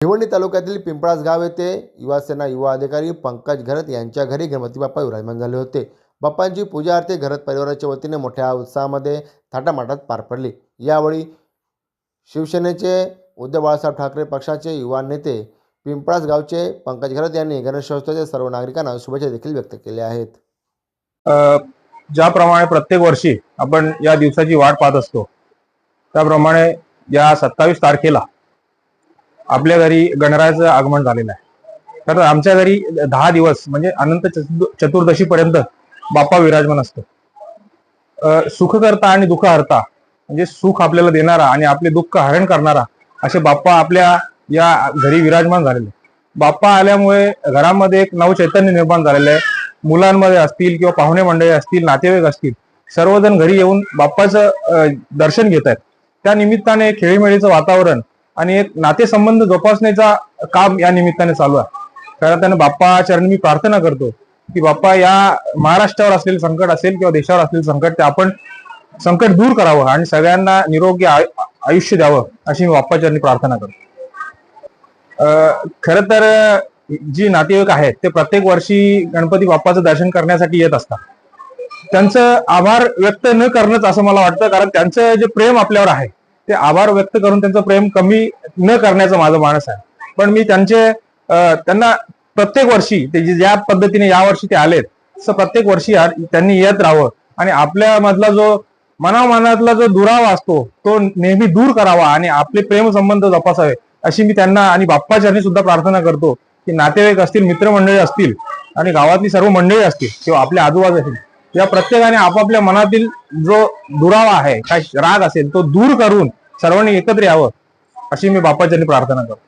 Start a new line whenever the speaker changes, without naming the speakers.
भिवंडी तालुक्यातील पिंपळास गाव येथे युवासेना युवा अधिकारी पंकज घरत यांच्या घरी गणपती बाप्पा विराजमान झाले होते. बाप्पांची पूजा आरती घरत परिवाराच्या वतीने मोठ्या उत्साहामध्ये थाटामाटात पार पडली. यावेळी शिवसेनेचे उद्धव बाळासाहेब ठाकरे पक्षाचे युवा नेते पिंपळास गावचे पंकज घरत यांनी गणेशोत्सवाच्या सर्व नागरिकांना शुभेच्छा देखील व्यक्त केल्या आहेत.
ज्याप्रमाणे प्रत्येक वर्षी आपण या दिवसाची वाट पाहत असतो त्याप्रमाणे या सत्तावीस तारखेला आपल्या घरी गणरायाचं आगमन झालेलं आहे. तर आमच्या घरी दहा दिवस म्हणजे अनंत चतुर्दशी पर्यंत बाप्पा विराजमान असतो. सुखकर्ता आणि दुःख हरता म्हणजे सुख आपल्याला देणारा आणि आपले दुःख हरण करणारा असे बाप्पा आपल्या या घरी विराजमान झालेले. बाप्पा आल्यामुळे घरामध्ये एक नव चैतन्य निर्माण झालेलं आहे. मुलांमध्ये असतील किंवा पाहुणे मंडळी असतील नातेवाईक असतील सर्वजण घरी येऊन बाप्पाचं दर्शन घेत आहेत. त्या निमित्ताने खेळीमेळीचं वातावरण आणि एक नातेसंबंध जोपासण्याचा काम या निमित्ताने चालू आहे. खरं त्यानं बाप्पा चरणी मी प्रार्थना करतो की बाप्पा या महाराष्ट्रावर असलेले संकट असेल किंवा देशावर असलेलं संकट ते आपण संकट दूर करावं आणि सगळ्यांना निरोगी आयुष्य द्यावं अशी मी बाप्पाचरणी प्रार्थना करतो. खर तर जी नातेवाईक आहेत ते प्रत्येक वर्षी गणपती बाप्पाचं दर्शन करण्यासाठी येत असतात. त्यांचं आभार व्यक्त न करणंच असं मला वाटतं कारण त्यांचं जे प्रेम आपल्यावर आहे ते आभार व्यक्त करून त्यांचं प्रेम कमी न करण्याचं माझं मानस आहे. पण मी त्यांचे त्यांना प्रत्येक वर्षी ते जे- ज्या पद्धतीने या वर्षी ते आलेत तसं प्रत्येक वर्षी त्यांनी येत राहावं. आणि आपल्या मधला जो मनामनातला जो दुरावा असतो तो नेहमी दूर करावा आणि आपले प्रेम संबंध जपासावे अशी मी त्यांना आणि बाप्पाचरणी सुद्धा प्रार्थना करतो की नातेवाईक असतील मित्रमंडळी असतील आणि गावातली सर्व मंडळी असतील किंवा आपल्या आजूबाजू असतील या प्रत्येकाने आपापल्या मनातील जो दुरावा आहे काय राग असेल तो दूर करून सर्वांनी एकत्र यावं अशी मी बाप्पाचरणी प्रार्थना करतो.